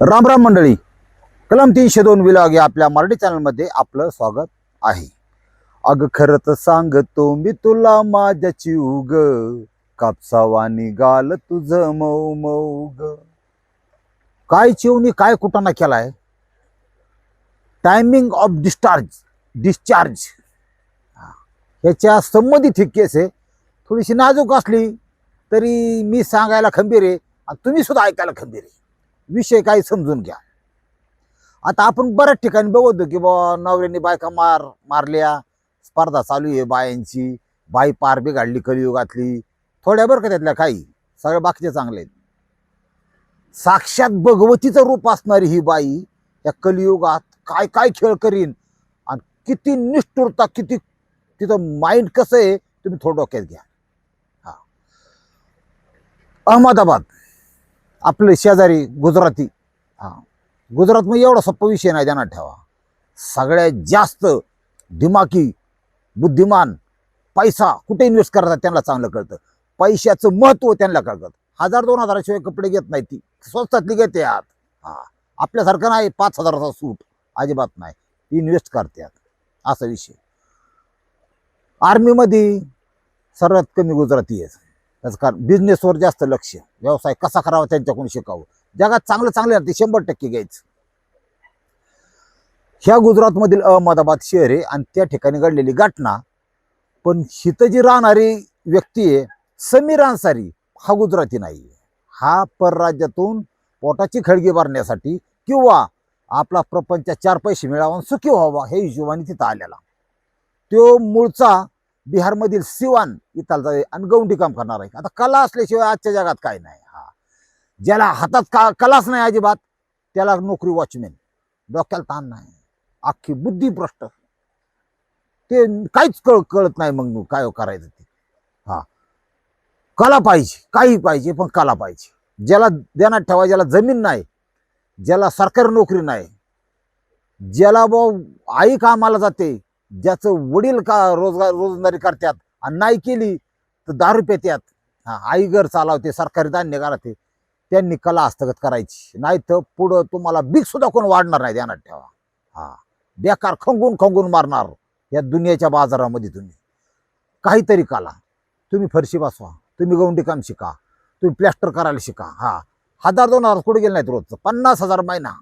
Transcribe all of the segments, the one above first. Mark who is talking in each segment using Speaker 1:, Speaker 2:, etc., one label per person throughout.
Speaker 1: राम राम मंडळी. कलम तीनशे दोन विलाग या आपल्या मराठी चॅनलमध्ये आपलं स्वागत आहे. अग खरं तर सांगतो मी तुला माझ्याची उग कापसावानी गाल तुझं मऊ मऊ ग काय चिवणी काय कुटाणा केलाय? टायमिंग ऑफ डिस्चार्ज डिस्चार्ज ह्याच्या संबंधित ही केस आहे. थोडीशी नाजूक असली तरी मी सांगायला खंबीर आहे आणि तुम्ही सुद्धा ऐकायला खंबीर आहे. विषय काय समजून घ्या. आता आपण बऱ्याच ठिकाणी बघतो की बाबा नवऱ्याने बायका मार मारल्या. स्पर्धा चालू आहे बायांची. बाई पार बिघाडली कलियुगातली थोड्या बरं का त्यातल्या काही. सगळ्या बाकीचे चांगले आहेत. साक्षात भगवतीचं रूप असणारी ही बाई या कलियुगात काय काय खेळ करीन? आणि किती निष्ठुरता किती तिथं माइंड कसं आहे तुम्ही थोडं डोक्यात घ्या. हा. अहमदाबाद. आपले शेजारी गुजराती. हा. गुजरातमध्ये एवढा सोप्पा विषय नाही ध्यानात ठेवा. सगळ्यात जास्त दिमाकी बुद्धिमान पैसा कुठे इन्व्हेस्ट करतात त्यांना चांगलं कळतं. पैशाचं महत्त्व त्यांना कळतं. हजार दोन हजाराशिवाय कपडे घेत नाही ती. स्वस्तातली घेते आत. हा. आपल्यासारखं नाही पाच हजाराचा सूट अजिबात नाही. इन्व्हेस्ट करतात. असा विषय. आर्मीमध्ये सर्वात कमी गुजराती आहे. त्याचं कारण बिझनेसवर जास्त लक्ष. व्यवसाय कसा करावा त्यांच्याकडून शिकावं. जगात चांगलं चांगलं ते शंभर टक्के घ्यायचं. ह्या गुजरातमधील अहमदाबाद शहर आहे आणि त्या ठिकाणी घडलेली घटना पण हिथं जी राहणारी व्यक्ती आहे समीर अन्सारी हा गुजराती नाही आहे. हा परराज्यातून पोटाची खळगी भरण्यासाठी किंवा आपला प्रपंचात चार पैसे मिळावा आणि सुखी व्हावा हे हिशोबाने तिथं आलेला. तो मूळचा बिहारमधील सिवान इथालचा आहे आणि गौंडी काम करणार आहे. आता कला असल्याशिवाय आजच्या जगात काय नाही. हा. ज्याला हातात का कलाच नाही अजिबात त्याला नोकरी वॉचमॅन. डोक्याला ताण नाही. अख्खी बुद्धी भ्रष्ट. ते काहीच कळ कळत नाही मग काय करायचं ते. हा. कला पाहिजे. काही पाहिजे पण कला पाहिजे. ज्याला देण्यात ठेवा ज्याला जमीन नाही ज्याला सरकारी नोकरी नाही ज्याला भाऊ आई कामाला जाते ज्याचं वडील का रोजगार रोजंदारी करतात आणि नाही केली तर दारू पेत्यात हा आई घर चालवते सरकारी धान्य घालते त्यांनी कला हस्तगत करायची. नाही तर पुढं तुम्हाला बीक सुद्धा कोण वाढणार नाही ध्यानात ठेवा. हा बेकार खंगून खंगून मारणार या दुनियाच्या बाजारामध्ये तुम्ही. काहीतरी कला तुम्ही फरशी बसवा तुम्ही गौंडी काम शिका तुम्ही प्लॅस्टर करायला शिका. हा हजार दोन हजार कुठे गेले नाहीत रोजचं? पन्नास हजार महिना.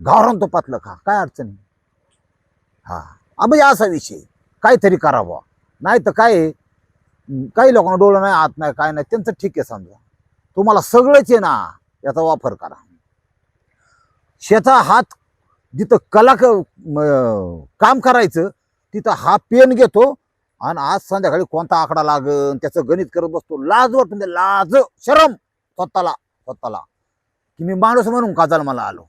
Speaker 1: गावरान तो पातलं का काय अडचण हा. म्हणजे असा विषय. काहीतरी करावा. नाही तर काय काही लोकांना डोळं नाही आत नाही काय नाही. त्यांचं ठीक आहे समजा. तुम्हाला सगळंच आहे ना याचा वापर करा. शेता हात जिथं कला क काम करायचं तिथं हा पेन घेतो आणि आज संध्याकाळी कोणता आकडा लागन त्याचं गणित करत बसतो. लाज वाटून लाज शरम. स्वतःला स्वतःला. की मी माणूस म्हणून काजाल मला आलो.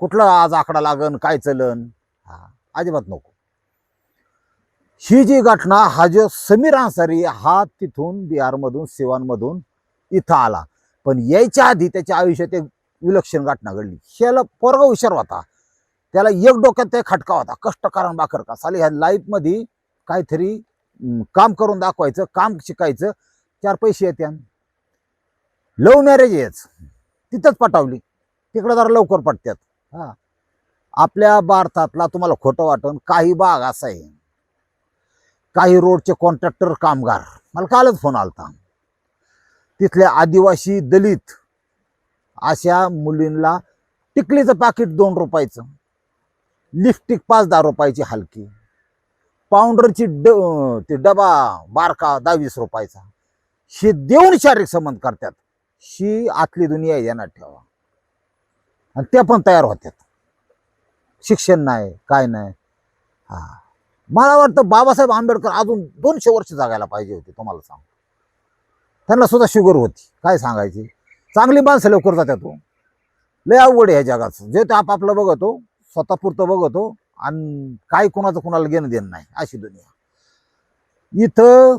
Speaker 1: कुठला आज आकडा लागन काय चलन? हा. अजिबात नको. ही जी घटना हा जो समीर अन्सारी हा तिथून बिहारमधून सिवानमधून इथं आला. पण यायच्या आधी त्याच्या आयुष्यात एक विलक्षण घटना घडली. ह्याला पोरगा हुशार होता. त्याला एक डोक्यात ते खटका होता. कष्ट कारण बाकर का? साली ह्या लाईफमध्ये काहीतरी काम करून दाखवायचं काम शिकायचं चार पैसे येत्या लव्ह मॅरेज आहेच तिथंच पटावली. तिकडं जरा लवकर पटत्यात. हा. आपल्या भारतातला तुम्हाला खोटं वाटून काही भाग असा आहे. काही रोडचे कॉन्ट्रॅक्टर कामगार. मला कालच फोन आलता. तिथले आदिवासी दलित अशा मुलींना टिकलीचं पाकिट दोन रुपयाचं लिपस्टिक पाच दहा रुपयाची हलकी पावडरची ड ते डबा बारका दहा वीस रुपयाचा. हे देऊन शारीरिक संबंध करतात. ही आतली दुनिया आहे ठेवा. आणि त्या पण तयार होत्यात. शिक्षण नाही काय नाही. हा. मला वाटतं बाबासाहेब आंबेडकर अजून दोनशे वर्ष जगायला पाहिजे होते तुम्हाला सांग त्यांना सुद्धा शुगर होती काय सांगायची? चांगली माणसं लवकर जातात तो लय अवघड आहे जगाचं जे ते आपापलं बघतो स्वतःपुरतं बघतो आणि काय कोणाचं कोणाला घेणं देणं नाही अशी दुनिया. इथं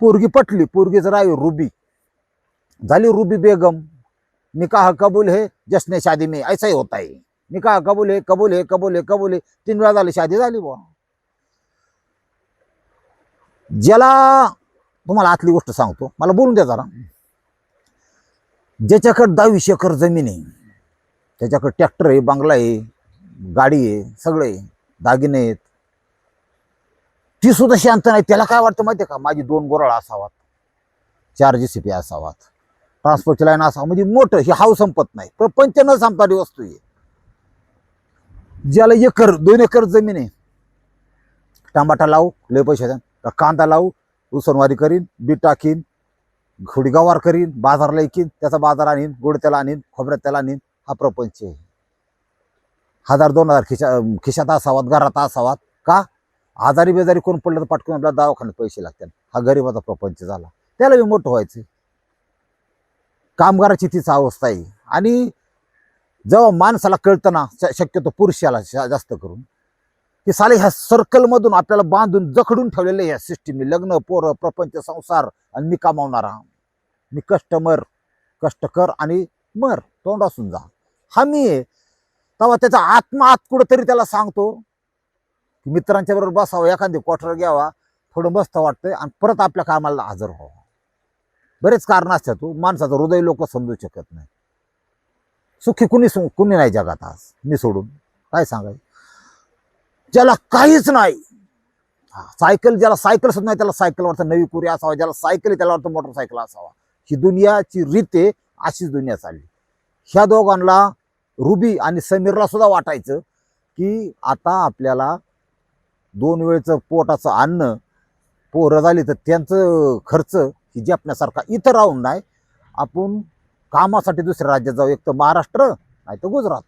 Speaker 1: पोरगी पटली पोरगीचं आहे रुबी. झाली रुबी बेगम. निकाह कबूल हे जश्न शादी में ऐसा ही होता है. निकाह कबूल आहे कबूल आहे कबूल आहे कबूल आहे. तीन वेळा झाली शादी झाली बुवा. ज्याला तुम्हाला आतली गोष्ट सांगतो मला बोलून द्या जरा. ज्याच्याकडे दहावीस एकर जमीन आहे त्याच्याकडे ट्रॅक्टर आहे बंगला आहे गाडी आहे सगळं आहे दागिने आहेत. ती सुद्धा शांत नाही. त्याला काय वाटतं माहितीये का? माझी दोन गोराळ असावात. चार जी सी पी असावात. ट्रान्सपोर्टची लाईन असावं. म्हणजे मोठं ही हाव संपत नाही. पण न संपणारी वस्तू आहे. ज्याला एकर दोन एकर जमीन आहे. टमाटा लावू लय पैसे का कांदा लावू उसनवारी करीन बी टाकीन थोडी गवार करीन बाजारला ऐकीन त्याचा बाजार आणीन गोड त्याला आणीन खोबऱ्यात त्याला आणीन हा प्रपंच आहे. हजार दोन हजार खिशा खिशात असावात घरात असावात. का? आजारी बेजारी कोण पडलं तर पाठकून आपल्या दवाखान्यात पैसे लागतात. हा गरीबाचा प्रपंच झाला. त्याला बी मोठं व्हायचं. कामगाराची तीच अवस्था आहे. आणि जेव्हा माणसाला कळतं ना श- शक्यतो पुरुषाला जास्त करून की साले ह्या सर्कलमधून आपल्याला बांधून जखडून ठेवलेले ह्या सिस्टीमने लग्न पोरं प्रपंच संसार आणि मी कमावणारा मी कस्टमर कष्ट कर आणि मर तोंड असून जा. हा मी आहे. तेव्हा त्याचा आत्मा आत कुठंतरी त्याला सांगतो की मित्रांच्या बरोबर बसावं एखादी क्वार्टर घ्यावा थोडं मस्त वाटतंय आणि परत आपल्या कामाला हजर व्हावं. बरेच कारण असतात तू माणसाचं हृदय लोक समजू शकत नाही. सुखी कुणी सु- कुणी नाही जगात आज? मी सोडून. काय सांगाय ज्याला काहीच नाही. हा, सायकल ज्याला सायकल सुद्धा नाही त्याला सायकल वाटतं नवी कुरी असावा ज्याला सायकल त्याला वाटतं मोटरसायकल असावा. ही दुनियाची रीत आहे अशीच दुनिया चालली. ह्या दोघांना रुबी आणि समीरला सुद्धा वाटायचं की आता आपल्याला दोन वेळचं पोटाचं अन्न पोरं झाली तर त्यांचं खर्च ही जपण्यासारखा इथं राहून नाही आपण कामासाठी दुसऱ्या राज्यात जाऊ एक तर महाराष्ट्र नाही तर गुजरात.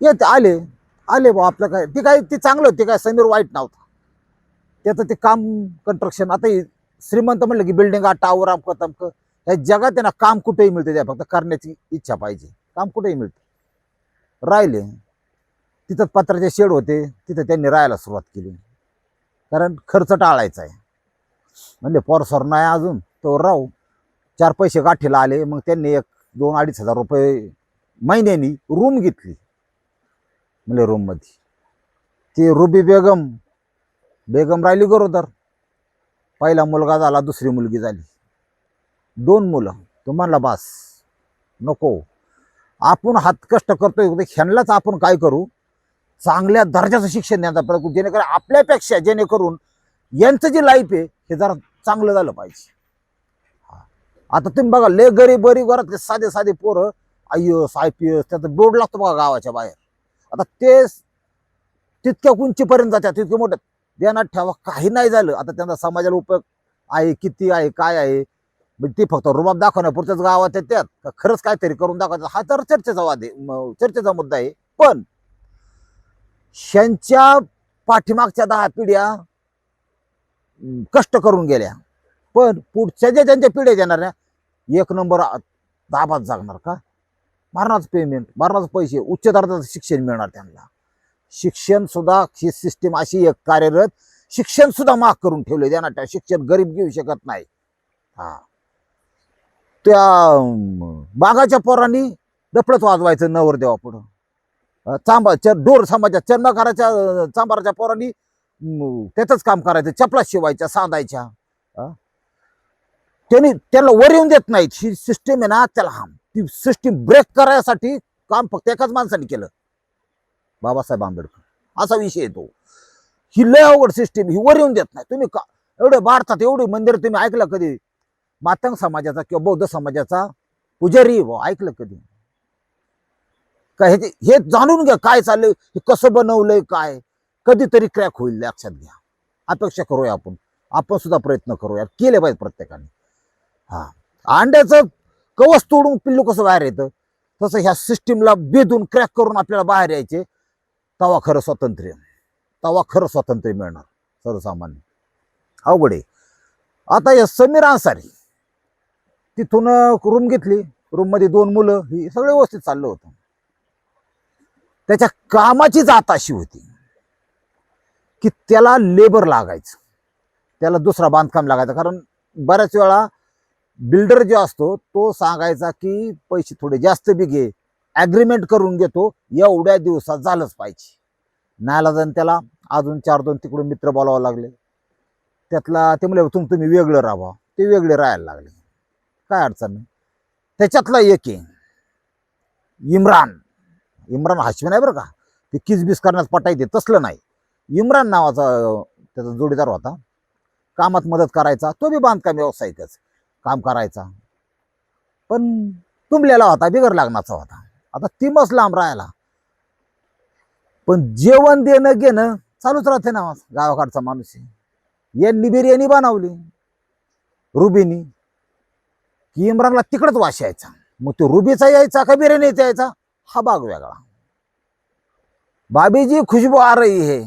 Speaker 1: येते आले. आले बा आपलं काय ते काय ते चांगलं होते काय समीर वाईट नव्हता. त्याचं ते काम कन्स्ट्रक्शन आता श्रीमंत म्हणलं की बिल्डिंग टावर अमकं तमकं या जगात आहे ना काम कुठेही मिळते त्या फक्त करण्याची इच्छा पाहिजे. काम कुठेही मिळतं. राहिले. तिथं पत्राचे शेड होते तिथं त्यांनी राहायला सुरुवात केली. कारण खर्च टाळायचा आहे. म्हणजे पोरसर नाही अजून तो राहू. चार पैसे गाठीला आले मग त्यांनी एक दोन अडीच हजार रुपये महिन्यानी रूम घेतली. म्हणजे रूममध्ये ती रुबी बेगम बेगम राहिली गरोदर. पहिला मुलगा झाला दुसरी मुलगी झाली. दोन मुलं. तो म्हणला बास नको. आपण हात कष्ट करतोय ह्यांनाच आपण काय करू? चांगल्या दर्जाचं शिक्षण द्यायचा प्रयत्न जेणेकरून आपल्यापेक्षा जेणेकरून यांचं जे लाईफ आहे हे जरा चांगलं झालं पाहिजे. आता तुम्ही बघा लय गरीब गरीब घरातले साधे साधे पोरं I S I P S त्याचा बोर्ड लागतो बघा गावाच्या बाहेर. आता ते तितक्या उंचीपर्यंत जातात तितके मोठ्या ध्यानात ठेवा काही नाही झालं. आता त्यांचा समाजाला उपयोग आहे किती आहे काय आहे? म्हणजे ते फक्त रुबाब दाखवण्यापुरत्याच गावात येतात. का खरंच काहीतरी करून दाखवायचं? हा तर चर्चेचा वाद आहे चर्चेचा मुद्दा आहे. पण त्यांच्या पाठीमागच्या दहा पिढ्या कष्ट करून गेल्या. पण पुढच्या ज्या ज्यांच्या पिढ्या येणार एक नंबर दाबात जागणार का? मारणाचं पेमेंट मारणाचं पैसे उच्च दर्जाचं शिक्षण मिळणार त्यांना. शिक्षण सुद्धा ही सिस्टीम अशी एक कार्यरत शिक्षण सुद्धा माग करून ठेवले त्यांना त्या शिक्षण गरीब घेऊ शकत नाही. हा. त्या बागाच्या पोरांनी दपडच वाजवायचं नवर देवा पुढं चांबा च डोर समाजाच्या चर्मकाराच्या चांबाराच्या पोरांनी त्याचंच काम करायचं. चपला शिवायच्या सांधायच्या त्यांनी त्याला वर येऊन देत नाहीत. ही सिस्टीम आहे ना त्याला हा ती सिस्टीम ब्रेक करायसाठी काम फक्त एकाच माणसाने केलं. बाबासाहेब आंबेडकर. असा विषय येतो ही लय अवघड सिस्टीम ही वर येऊन देत नाही. तुम्ही का एवढे भारतात एवढी मंदिर तुम्ही ऐकलं कधी? मातंग समाजाचा किंवा बौद्ध समाजाचा पुजारी ऐकलं कधी? का हे हे जाणून घ्या काय चाललंय हे कसं बनवलंय काय? कधीतरी क्रॅक होईल लक्षात घ्या. अपेक्षा करूया आपण. आपण सुद्धा प्रयत्न करूया. केले पाहिजे प्रत्येकाने. हा. अंड्याचं कवच तोडून पिल्लू कसं बाहेर येतं? तसं ह्या सिस्टीमला बेदून क्रॅक करून आपल्याला बाहेर यायचे तवा खरं स्वातंत्र्य. तवा खरं स्वातंत्र्य मिळणार सर्वसामान्य. अवघड आहे. आता या समीर अन्सारी तिथून रूम घेतली. रूममध्ये दोन मुलं ही सगळं व्यवस्थित चाललं होतं. त्याच्या कामाची जात अशी होती की त्याला लेबर लागायचं. त्याला दुसरा बांधकाम लागायचं कारण बऱ्याच वेळा बिल्डर जो असतो तो सांगायचा की पैसे थोडे जास्त बी घे. ॲग्रीमेंट करून घेतो एवढ्या दिवसात झालंच पाहिजे. नाला जाऊन त्याला अजून चार दोन तिकडून मित्र बोलावं लागले. त्यातला ते म्हणले तुम तुम्ही वेगळं राहावा. ते वेगळे राहायला लागले. काय अडचण नाही. त्याच्यातला एक आहे. इम्रान. इम्रान हाशमी नाही बरं का? ते किसबिस करण्यास पटायचे तसलं नाही. इम्रान नावाचा त्याचा जोडीदार होता. कामात मदत करायचा तो बी बांधकाम व्यावसायिकच. काम करायचा. पण तुंबलेला होता बिगर लागण्याचा होता. आता ती लांब राहायला पण जेवण देणं घेणं चालूच राहते ना गावाकडचा माणूस यांनी बिर्याणी बनवली. रुबीनी. की इम्रानला तिकडच वाश यायचा. मग तो रुबीचा यायचा का बिर्याणीचा यायचा? हा भाग वेगळा. भाभी खुशबू आ रही है.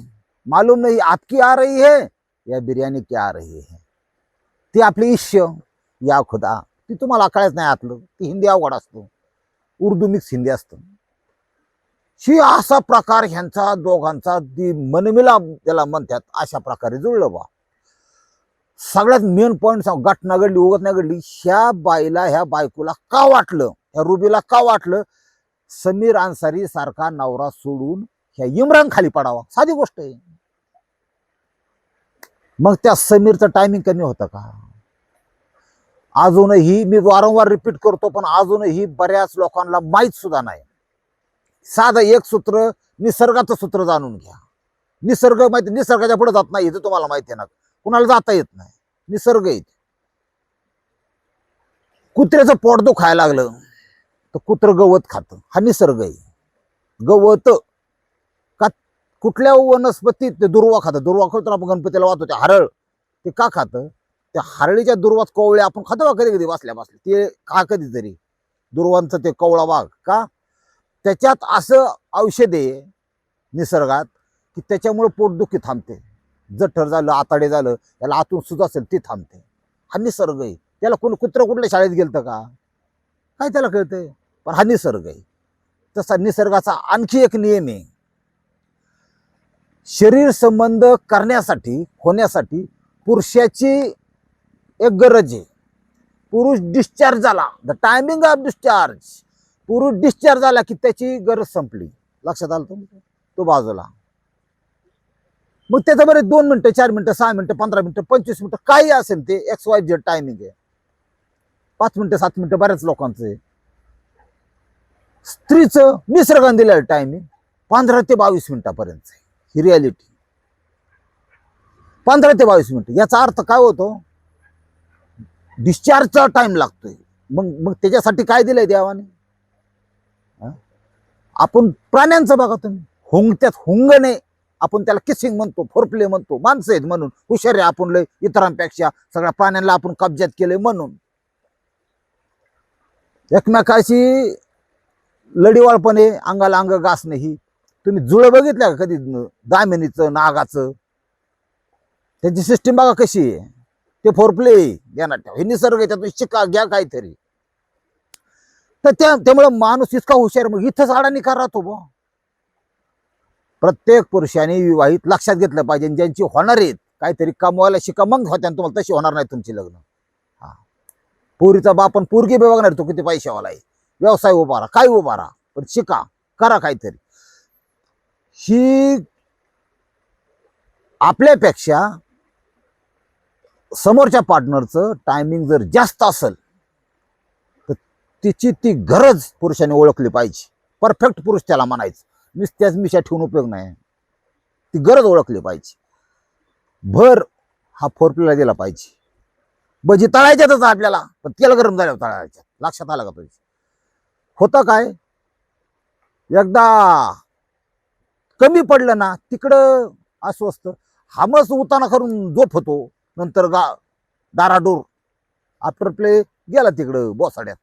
Speaker 1: मालूम नाही आपकी आ रही है या बिर्याणी की आ रही है. ती आपली इश्य. या खुदा ती तुम्हाला कळत नाही आतलं. ती हिंदी अवघड असतो. उर्दू मिक्स हिंदी असतं. शी असा प्रकार ह्यांचा दोघांचा दी मनमिला त्याला म्हणतात अशा प्रकारे जुळलं बा सगळ्यात मेन पॉईंट सांग घटना घडली उगत नाही घडली ह्या बाईला ह्या बायकोला का वाटलं? ह्या रुबीला का वाटलं? समीर अन्सारी सारखा नवरा सोडून ह्या इम्रान खाली पडावा. साधी गोष्ट आहे. मग त्या समीरचं टायमिंग कमी होतं का? अजूनही मी वारंवार रिपीट करतो पण अजूनही बऱ्याच लोकांना माहीत सुद्धा नाही. साधं एक सूत्र निसर्गाचं सूत्र जाणून घ्या. निसर्ग माहिती निसर्गाच्या पुढे जात नाही हे तर तुम्हाला माहिती आहे ना. कुणाला जाता येत नाही. निसर्ग येत कुत्र्याचं पोट दुखायला लागलं तर कुत्र गवत खातं. हा निसर्ग आहे. गवत का कुठल्या वनस्पतीत ते दुर्वा खातं. दुर्वा खातो आपण गणपतीला वाहतो ते हरळ ते का खातं? त्या हरळीच्या दुर्वात कोवळे आपण खातो कधी कधी बसल्या बसले ते का कधीतरी? दुर्वांचं ते कवळा वाघ का? त्याच्यात असं औषध आहे निसर्गात की त्याच्यामुळे पोटदुखी थांबते. जठर झालं आताडे झालं त्याला आतून सुद्धा असेल ती थांबते. हा निसर्ग आहे. त्याला कोण कुत्र कुठल्या शाळेत गेलं का? काय त्याला कळतंय? पण हा निसर्ग आहे. तसा निसर्गाचा आणखी एक नियम आहे. शरीर संबंध करण्यासाठी होण्यासाठी पुरुषाची एक गरज आहे. पुरुष डिस्चार्ज झाला. द टायमिंग ऑफ डिस्चार्ज पुरुष डिस्चार्ज झाला की त्याची गरज संपली. लक्षात आलं तुम्ही तो बाजूला. मग त्याचं बरे दोन मिनटं चार मिनटं सहा मिनटं पंधरा मिनटं पंचवीस मिनटं काही असेल ते एक्स वाय झेड टायमिंग आहे. पाच मिनिटं सात मिनटं बऱ्याच लोकांचं आहे. स्त्रीचं निसर्गाने दिलेलं टायमिंग पंधरा ते बावीस मिनिटापर्यंत ही रियालिटी पंधरा ते बावीस मिनिटं. याचा अर्थ काय होतो? डिस्चार्जचा टाइम लागतोय. मग मग त्याच्यासाठी काय दिलंय देवाने? आपण प्राण्यांचं बघा तुम्ही. हुंगत्यात हुंगणे. आपण त्याला किसिंग म्हणतो फोरप्ले म्हणतो. माणसं आहेत म्हणून. हुशार आहे आपण लय इतरांपेक्षा. सगळ्या प्राण्यांना आपण कब्जात केलंय म्हणून. एकमेकाशी लढीवाळपणे अंगाला अंग गासणं ही तुम्ही जुळं बघितल्या का कधी? दामिनीचं नागाचं? त्यांची सिस्टीम बघा कशी आहे. ते फोरप्ले ध्यानात ठेवा. हे निसर्ग आहे, त्यातून शिका घ्या काहीतरी. तर त्या त्यामुळे माणूस इतका हुशार मग इथंच अडाणी का राहतो बा प्रत्येक पुरुषाने विवाहित लक्षात घेतलं पाहिजे. ज्यांची होणार आहेत काहीतरी कमवायला शिका मग होत्या तुम्हाला तशी होणार नाही तुमची लग्न. हा. पोरीचा बाप पण पोरगी बघणार तो किती पैशावाला आहे. व्यवसाय उभारा काय उभारा पण शिका करा काहीतरी. ही आपल्यापेक्षा समोरच्या पार्टनरचं टायमिंग जर जास्त असेल तर तिची ती गरज पुरुषाने ओळखली पाहिजे. परफेक्ट पुरुष त्याला म्हणायचं. नुसत्याच मिशा ठेवून उपयोग नाही. ती गरज ओळखली पाहिजे. भर हा फोरप्लेला दिला पाहिजे. भजी तळायच्यातच आपल्याला पण तेल गरम झाल्यावर तळायच्यात लक्षात आलं का पाहिजे? होतं काय? एकदा कमी पडलं ना तिकडं अस्वस्थ हमस उताना करून झोप होतो. नंतर गा दाराडोर. आपले गेला तिकडं बोसाड्यात.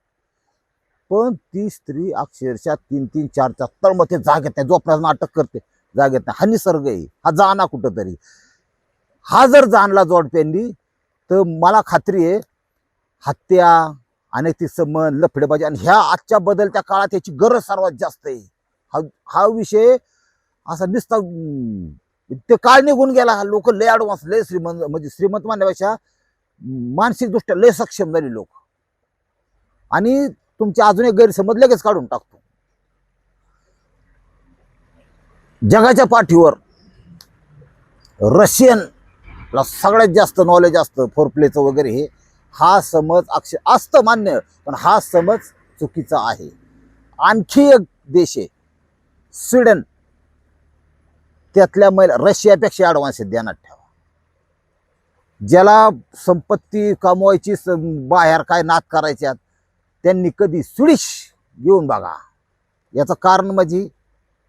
Speaker 1: पण ती स्त्री अक्षरशः तीन तीन चार चार तळमते जाग येत नाही. जोपर्यंत अटक करते. जाग येत नाही. हा निसर्ग आहे. हा जाणा कुठं तरी हा जर जाणला जोडप्यांनी तर मला खात्री आहे हत्या अनैतिक संबंध लफडेबाजी आणि ह्या आजच्या बदलत्या काळात याची गरज सर्वात जास्त आहे. हा हा विषय असा नुसता ते काळ निघून गेला. लोक लय अडवान्स लय श्रीमंत म्हणजे श्रीमंत म्हणण्यापेक्षा मानसिकदृष्ट्या लय सक्षम झाली लोक. आणि तुमचे अजून एक गैरसमज लगेच काढून टाकतो. जगाच्या पाठीवर रशियनला सगळ्यात जास्त नॉलेज असतं फोरप्लेचं वगैरे हे. हा समज अक्ष असतं मान्य पण हा समज चुकीचा आहे. आणखी एक देश आहे स्वीडन. त्यातल्या महिला रशियापेक्षा ॲडव्हान्स आहेत ध्यानात ठेवा. ज्याला संपत्ती कमवायची बाहेर काय नात करायच्यात त्यांनी कधी सुडीश घेऊन बघा. याचं कारण म्हणजे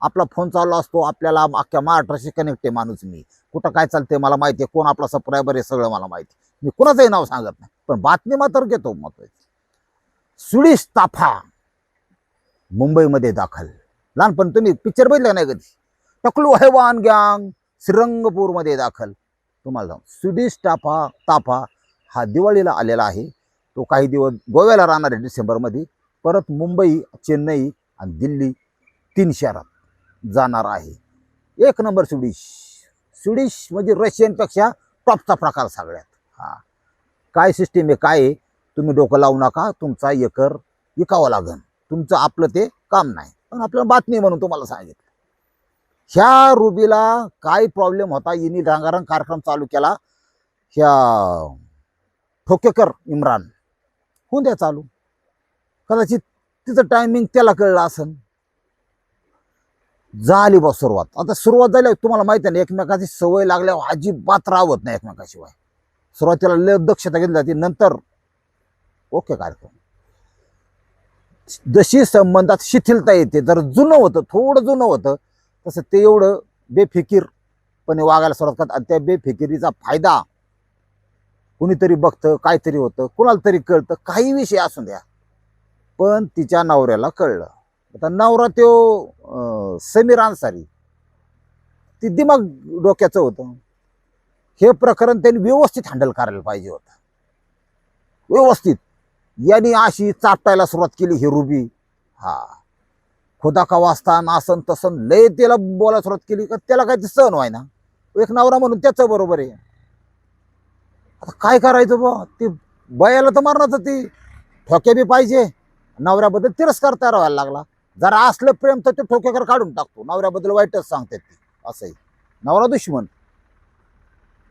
Speaker 1: आपला फोन चालू असतो आपल्याला अख्ख्या महाराष्ट्राशी कनेक्ट आहे माणूस मी. कुठं काय चालते मला माहिती आहे कोण आपला सबस्क्रायबर आहे सगळं मला माहिती मी कुणाचंही नाव सांगत नाही पण बातमी मात्र घेतो महत्वाची. सुडीश ताफा मुंबईमध्ये दाखल. लहानपण तुम्ही पिक्चर बघितला नाही कधी? टकलू हैवान गँग. श्रीरंगपूरमध्ये दाखल. तुम्हाला सांगतो. स्विडिश टाफा ताफा हा दिवाळीला आलेला आहे. तो काही दिवस गोव्याला राहणार आहे डिसेंबरमध्ये. परत मुंबई चेन्नई आणि दिल्ली तीन शहरात जाणार आहे. एक नंबर स्विडिश. स्विडिश म्हणजे रशियनपेक्षा टॉपचा प्रकार सगळ्यात. हां. काय सिस्टीम आहे काय आहे? तुम्ही डोकं लावू नका. तुमचा एकर विकावं लागन. तुमचं आपलं ते काम नाही. पण आपलं बातमी म्हणून तुम्हाला सांगितलं. ह्या रुबीला काय प्रॉब्लेम होता? यांनी रंगारंग कार्यक्रम चालू केला. ह्या ठोकेकर इम्रान. होऊन द्या चालू. कदाचित तिचं टायमिंग त्याला कळलं असन. झाली बा सुरुवात. आता सुरुवात झाली तुम्हाला माहिती आहे ना एकमेकाची सवय लागल्यावर अजिबात राहत नाही एकमेकाशिवाय. सुरुवातीला लय दक्षता घेतली जाते नंतर ओके कार्यक्रम. जशी संबंधात शिथिलता येते जर जुनं होतं थोडं जुनं होतं तसं ते एवढं बेफिकीरपणे वागायला सुरुवात करतात. आणि त्या बेफिकिरीचा फायदा कुणीतरी बघतं काहीतरी होतं कुणाला तरी कळतं काही विषय असू द्या. पण तिच्या नवऱ्याला कळलं. आता नवरा तो समीर अन्सारी. ती दिमाग डोक्याचं होतं. हे प्रकरण त्यांनी व्यवस्थित हँडल करायला पाहिजे होतं. व्यवस्थित. यांनी अशी चाटायला सुरुवात केली ही रुबी. हा. खुदा का वाचता नासन तसन लय त्याला बोलायला सुरुवात केली का त्याला काय ते सहन व्हाय ना एक नवरा म्हणून त्याचं बरोबर आहे. आता काय करायचं बा? ते बयाला तर मारणार ती. ठोके बी पाहिजे. नवऱ्याबद्दल तिरस्कार तयार व्हायला लागला. जरा असलं प्रेम तर ते ठोकेकर काढून टाकतो. नवऱ्याबद्दल वाईटच सांगतात ते. असंही. नवरा दुश्मन.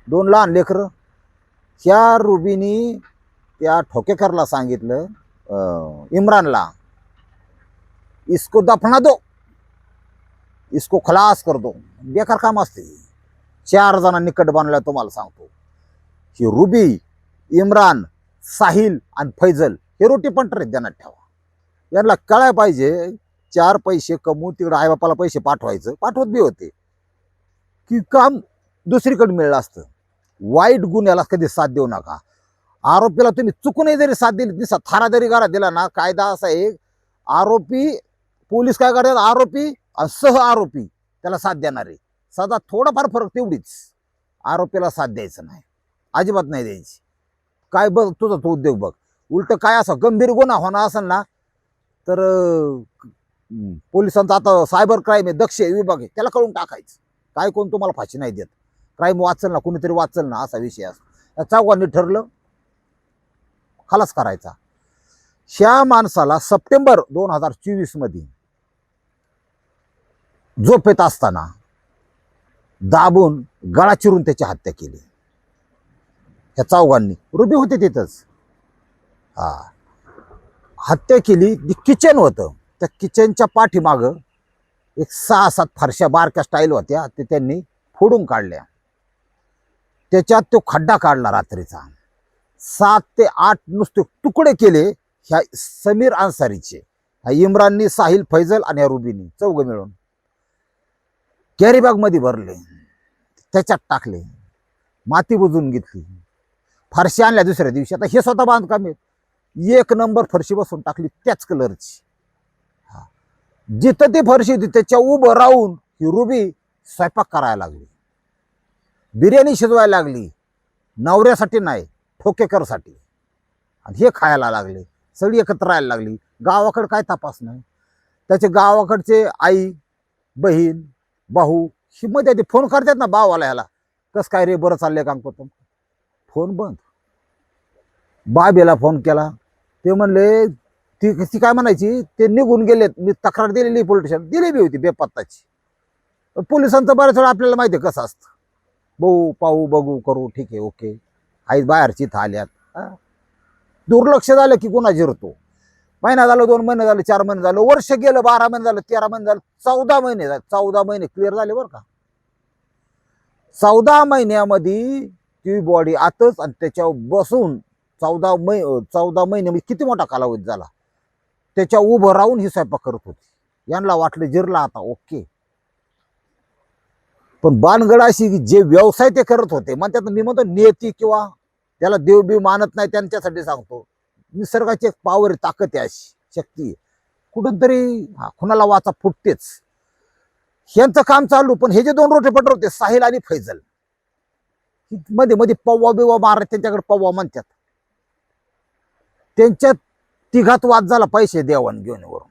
Speaker 1: दोन लहान लेकरं. त्या रुबीनी त्या ठोकेकरला सांगितलं अं, इम्रानला. इसको दफना दो। इसको खलास कर दो। बेकार काम असते। चार जणांनी कट बनला तुम्हाला सांगतो। ही रुबी इम्रान साहिल आणि फैजल हे रोटी पण आहेत ध्यानात ठेवा। यांना कळाय पाहिजे चार पैसे कमवून तिकडे आईबापाला पैसे पाठवायचं पाठवत बी होते। की काम दुसरीकडे मिळलं असतं। वाईट गुन्ह्याला कधी साथ देऊ नका। आरोपीला तुम्ही चुकूनही जरी साथ दिली दिसा थारा जरी गारा दिला ना कायदा असा आहे आरोपी पोलीस काय करतात? आरोपी सह आरोपी त्याला साथ देणारे सदा थोडाफार फरक तेवढीच. आरोपीला साथ द्यायचं नाही. अजिबात नाही द्यायची. काय बघ तुझा तो उद्योग बघ. उलट काय असं गंभीर गुन्हा होणार असेल ना तर पोलिसांचा आता सायबर क्राईम आहे दक्ष आहे, विभाग आहे त्याला कळून टाकायचं. काय कोण तुम्हाला फाशी नाही देत. क्राईम वाचल ना कुणीतरी वाचल ना असा विषय असतो. या चौघांनी ठरलं खलास करायचा. ह्या माणसाला सप्टेंबर दोन हजार चोवीसमध्ये झोपेत असताना दाबून गळा चिरून त्याची हत्या केली. ह्या चौघांनी. रुबी होते तिथंच. हा. हत्या केली जी किचन होतं त्या किचनच्या पाठीमागं एक सहा सात फारशा बारक्या स्टाईल होत्या ते त्यांनी फोडून काढल्या. त्याच्यात तो खड्डा काढला रात्रीचा. सात ते आठ नुसते तुकडे केले ह्या समीर अन्सारीचे. ह्या इम्राननी साहिल फैजल आणि ह्या रुबीनी चौघ मिळून. कॅरीबॅगमध्ये भरले त्याच्यात टाकले माती बुजून घेतली फारशी आणल्या दुसऱ्या दिवशी. आता हे स्वतः बांधकाम आहेत एक नंबर फरशी बसून टाकली त्याच कलरची. जिथं ती फरशी होती त्याच्या उभं राहून ही रुबी स्वयंपाक करायला लागली. बिर्याणी शिजवायला लागली. नवऱ्यासाठी नाही ठोकेकरसाठी. आणि हे खायला लागले. सगळी एकत्र राहायला लागली. गावाकडं काय तपास नाही. त्याचे गावाकडचे आई बहीण भाऊ ही मध्ये ते फोन करतात ना भावाला ह्याला. कसं काय रे बरं चाललंय काम करतो? फोन बंद. बाबेला फोन केला. ते म्हणले ती ती काय म्हणायची? ते निघून गेलेत. मी तक्रार दिलेली पोलिटिशन दिलेली दिली बी होती बेपत्ताची. पोलिसांचं बऱ्याच वेळा आपल्याला माहिती आहे कसं असतं. भाऊ पाहू बघू करू ठीक आहे ओके आई बाहेरची थाल्यात दुर्लक्ष झालं की गुन्हा जिरतो महिना झालं दोन महिने झाले चार महिने झालं वर्ष गेलं बारा महिने झालं तेरा महिने झालं चौदा महिने झाले चौदा महिने क्लिअर झाले बरं का. चौदा महिन्यामध्ये ती बॉडी आतच आणि त्याच्यावर बसून चौदा मै चौदा महिने म्हणजे किती मोठा कालावधी झाला? त्याच्या उभं राहून ही स्वयंपाक करत होती. यांना वाटलं जिरला आता ओके पण बाणगडाशी की जे व्यवसाय ते करत होते मग त्यात मी म्हणतो नेती किंवा त्याला देवबीव मानत नाही त्यांच्यासाठी सांगतो. निसर्गाची एक पावर ताकद आहे अशी शक्ती कुठंतरी कुणाला वाचा फुटतेच. यांचं काम चालू पण हे जे दोन रोटे पटर होते साहिल आणि फैजलमध्ये मध्ये पव्वा बिव्वा मारत त्यांच्याकडे पव्वा म्हणतात. त्यांच्यात तिघात वाद झाला पैसे देवाण घेऊन वरून.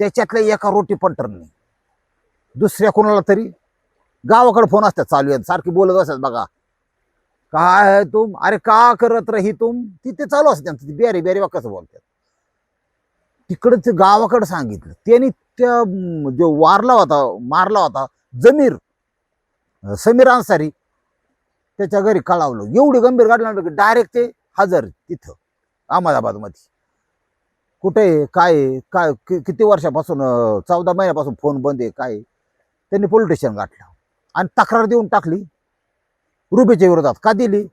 Speaker 1: त्याच्यातल्या एका रोटी पंटरने दुसऱ्या कोणाला तरी गावाकडे फोन असतात चालू आहेत सारखी बोलत असतात बघा. काय तुम? अरे का करत रही तुम? तिथे चालू असत त्यांचं. बेरे बेरे वा कसं बोलतात. तिकडं ते गावाकडे सांगितलं. त्यांनी त्या जो वारला होता मारला होता जमीर समीर अन्सारी त्याच्या घरी कळावलं. एवढी गंभीर घटना डायरेक्ट ते हजर तिथं अहमदाबादमध्ये. कुठे काय आहे? काय किती वर्षापासून चौदा महिन्यापासून फोन बंद आहे? काय त्यांनी पोलीस स्टेशन गाठलं. आणि तक्रार देऊन टाकली. रुबीच्या विरोधात का दिली?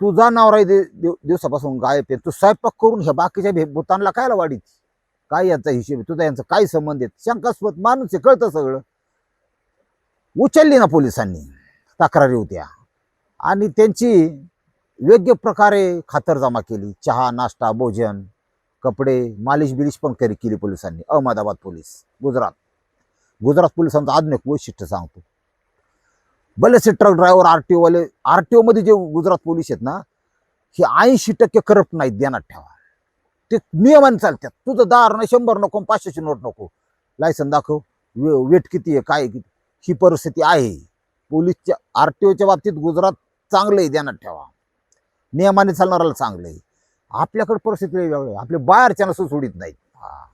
Speaker 1: तू जा नवरा दे दिव- दिवसापासून गायब आहे. तू स्वयंपाक करून ह्या बाकीच्या भूतांना कायला वाढीत? काय यांचा हिशेब तुझा यांचा काय संबंध आहे? शंकास्पद माणूस आहे कळतं सगळं. उचलली ना पोलिसांनी. तक्रारी होत्या. आणि त्यांची योग्य प्रकारे खातरजमा केली. चहा नाश्ता भोजन कपडे मालिश बिलिश पण करी केली पोलिसांनी. अहमदाबाद पोलीस. गुजरात. गुजरात पोलिसांचं आधुनिक वैशिष्ट्य सांगतो. बरेचसे ट्रक ड्रायव्हर आर टी ओवाले आर टी ओमध्ये जे गुजरात पोलीस आहेत ना हे ऐंशी टक्के करप्ट नाहीत ध्यानात ठेवा. ते नियमाने चालतात. तुझं दहा नाही शंभर नको पाचशेची नोट नको. लायसन दाखव. वे- वेट किती आहे काय किती ही परिस्थिती आहे. पोलीसच्या आर टी ओच्या बाबतीत गुजरात चांगलं आहे ध्यानात ठेवा. नियमाने चालणाऱ्याला चांगलं आहे. आपल्याकडे परिस्थिती वेगळी आपले बाहेरच्या नसून सोडित नाहीत. हा.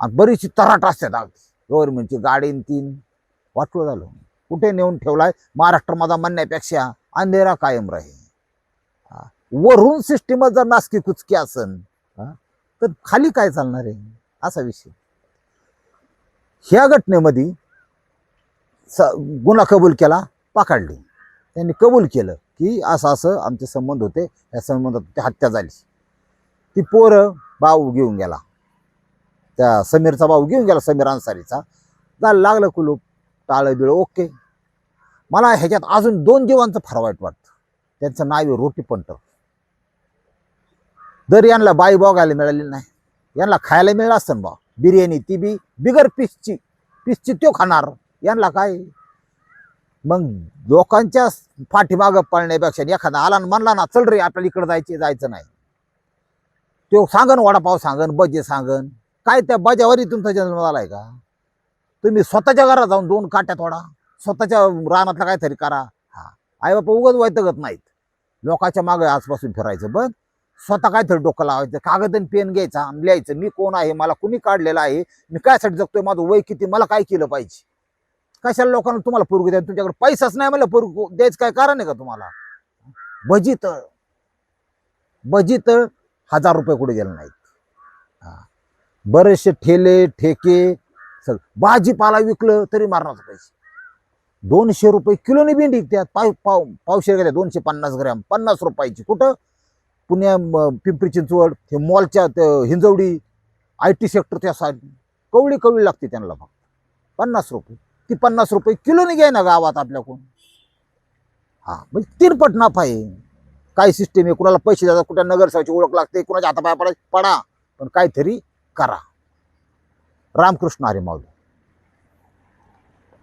Speaker 1: आणि बरीचशी तराट असतात गव्हर्नमेंटची गाडीन तीन. वाटलं झालं. कुठे नेऊन ठेवलाय? महाराष्ट्रामध्ये म्हणण्यापेक्षा अंधेरा कायम राहील. वरून सिस्टीमच जर नासकी कुचकी असन तर खाली काय चालणार आहे? असा विषय. ह्या घटनेमध्ये स- गुन्हा कबूल केला पकडली. त्यांनी कबूल केलं की असं असं आमचे संबंध होते या संबंधात हत्या झाली. ती पोरं भाऊ घेऊन गेला. त्या समीरचा भाऊ घेऊन गेला समीर अन्सारीचा. जायला लागलं कुलूप. टाळं बिळ ओके. मला ह्याच्यात अजून दोन जीवांचं फार वाईट वाटतं. त्यांचं नाव आहे रोटी पंटर जर यांना बाई बघायला मिळाली नाही यांना खायला मिळलं असतं बा. बिर्याणी ती बी बिगर पीसची पिसची तो खाणार. यांना काय? मग लोकांच्या पाठीमागं पळण्यापेक्षा एखादा आला म्हणला ना चल रे आपल्याला इकडं जायचे जायचं नाही. तो सांगन वडापाव सांगन बजे सांगन. काय त्या बजावरी तुमचा जन्म झालाय का? तुम्ही स्वतःच्या घरात जाऊन दोन काट्या तोडा. स्वतःच्या रानातला काहीतरी करा. हा. आई बापा उगत वैतगत नाहीत. लोकांच्या मागे आजपासून फिरायचं. बघ स्वतः काहीतरी डोकं लावायचं. कागद आणि पेन घ्यायचा. आणि लिहायचं. मी कोण आहे? मला कुणी काढलेलं आहे? मी कायसाठी जगतोय? माझं वय किती? मला काय केलं पाहिजे? कशाला लोकांना तुम्हाला पोरगू द्या तुमच्याकडे पैसाच नाही. मला पोरगू द्यायचं काय कारण आहे का तुम्हाला? भजी तळ भजी तळ हजार रुपये कुठे गेले नाहीत? हा. बरेचसे ठेले ठेके सगळं भाजीपाला विकलं तरी मारणार पैसे. दोनशे रुपये किलोने भेंडी त्यात पाव पाव पावशे घेतात दोनशे पन्नास ग्रॅम. पन्नास रुपयाची कुठं? पुण्या पिंपरी चिंचवड हे मॉलच्या हिंजवडी आय टी सेक्टर त्या साईड. कवळी कवळी लागते त्यांना फक्त. पन्नास रुपये. ती पन्नास रुपये किलोने घ्याय ना गावात आपल्याकडून. हा म्हणजे तिरपट नाफा आहे. काय सिस्टीम आहे? कुणाला पैसे द्यायचा कुठं नगरसेवाची ओळख लागते कुणाच्या हातापाया पडा पडा. पण काहीतरी करा. रामकृष्ण हरी माऊली.